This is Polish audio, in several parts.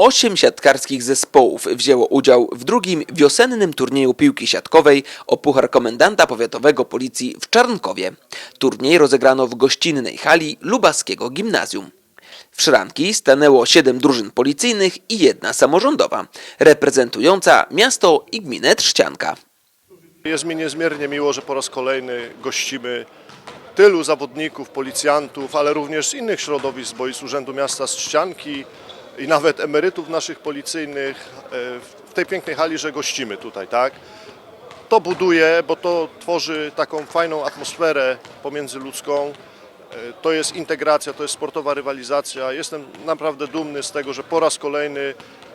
Osiem siatkarskich zespołów wzięło udział w drugim wiosennym turnieju piłki siatkowej o Puchar Komendanta Powiatowego Policji w Czarnkowie. Turniej rozegrano w gościnnej hali Lubaskiego Gimnazjum. W szranki stanęło siedem drużyn policyjnych i jedna samorządowa, reprezentująca miasto i gminę Trzcianka. Jest mi niezmiernie miło, że po raz kolejny gościmy tylu zawodników, policjantów, ale również z innych środowisk, bo i z Urzędu Miasta Strzcianki i nawet emerytów naszych policyjnych e, w tej pięknej hali, że gościmy tutaj, tak? To buduje, bo to tworzy taką fajną atmosferę pomiędzyludzką. E, To jest integracja, to jest sportowa rywalizacja. Jestem naprawdę dumny z tego, że po raz kolejny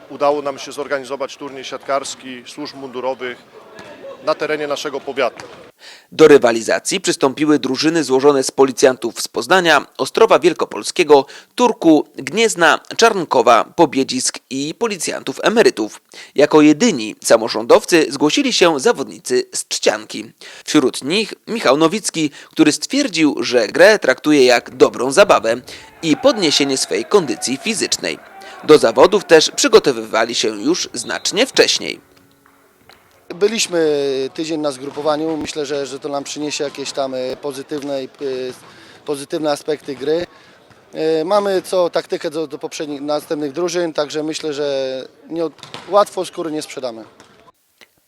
udało nam się zorganizować turniej siatkarski służb mundurowych na terenie naszego powiatu. Do rywalizacji przystąpiły drużyny złożone z policjantów z Poznania, Ostrowa Wielkopolskiego, Turku, Gniezna, Czarnkowa, Pobiedzisk i policjantów emerytów. Jako jedyni samorządowcy zgłosili się zawodnicy z Trzcianki. Wśród nich Michał Nowicki, który stwierdził, że grę traktuje jak dobrą zabawę i podniesienie swej kondycji fizycznej. Do zawodów też przygotowywali się już znacznie wcześniej. Byliśmy tydzień na zgrupowaniu. Myślę, że, że to nam przyniesie jakieś tam e, pozytywne, e, pozytywne aspekty gry. E, Mamy co taktykę do, do poprzednich, następnych drużyn, także myślę, że nie, łatwo skóry nie sprzedamy.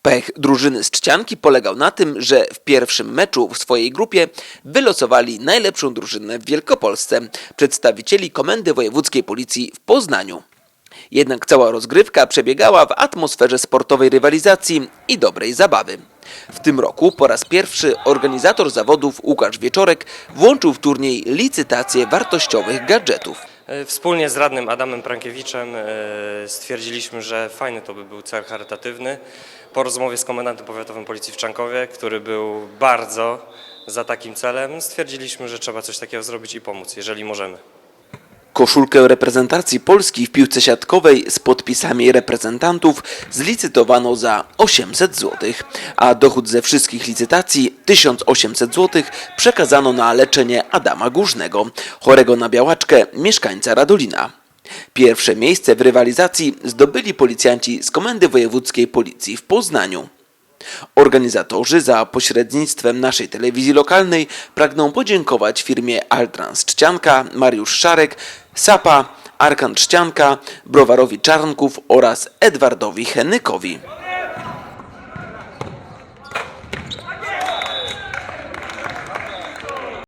Pech drużyny z Trzcianki polegał na tym, że w pierwszym meczu w swojej grupie wylosowali najlepszą drużynę w Wielkopolsce, przedstawicieli Komendy Wojewódzkiej Policji w Poznaniu. Jednak cała rozgrywka przebiegała w atmosferze sportowej rywalizacji i dobrej zabawy. W tym roku po raz pierwszy organizator zawodów Łukasz Wieczorek włączył w turniej licytację wartościowych gadżetów. E, Wspólnie z radnym Adamem Prankiewiczem e, stwierdziliśmy, że fajny to by był cel charytatywny. Po rozmowie z komendantem powiatowym Policji w Czankowie, który był bardzo za takim celem, stwierdziliśmy, że trzeba coś takiego zrobić i pomóc, jeżeli możemy. Koszulkę reprezentacji Polski w piłce siatkowej z podpisami reprezentantów zlicytowano za 800 zł, a dochód ze wszystkich licytacji 1800 zł przekazano na leczenie Adama Górznego, chorego na białaczkę mieszkańca Radolina. Pierwsze miejsce w rywalizacji zdobyli policjanci z Komendy Wojewódzkiej Policji w Poznaniu. Organizatorzy za pośrednictwem naszej telewizji lokalnej pragną podziękować firmie Altrans Trzcianka, Mariusz Szarek, Sapa, Arkan Trzcianka, Browarowi Czarnków oraz Edwardowi Henykowi.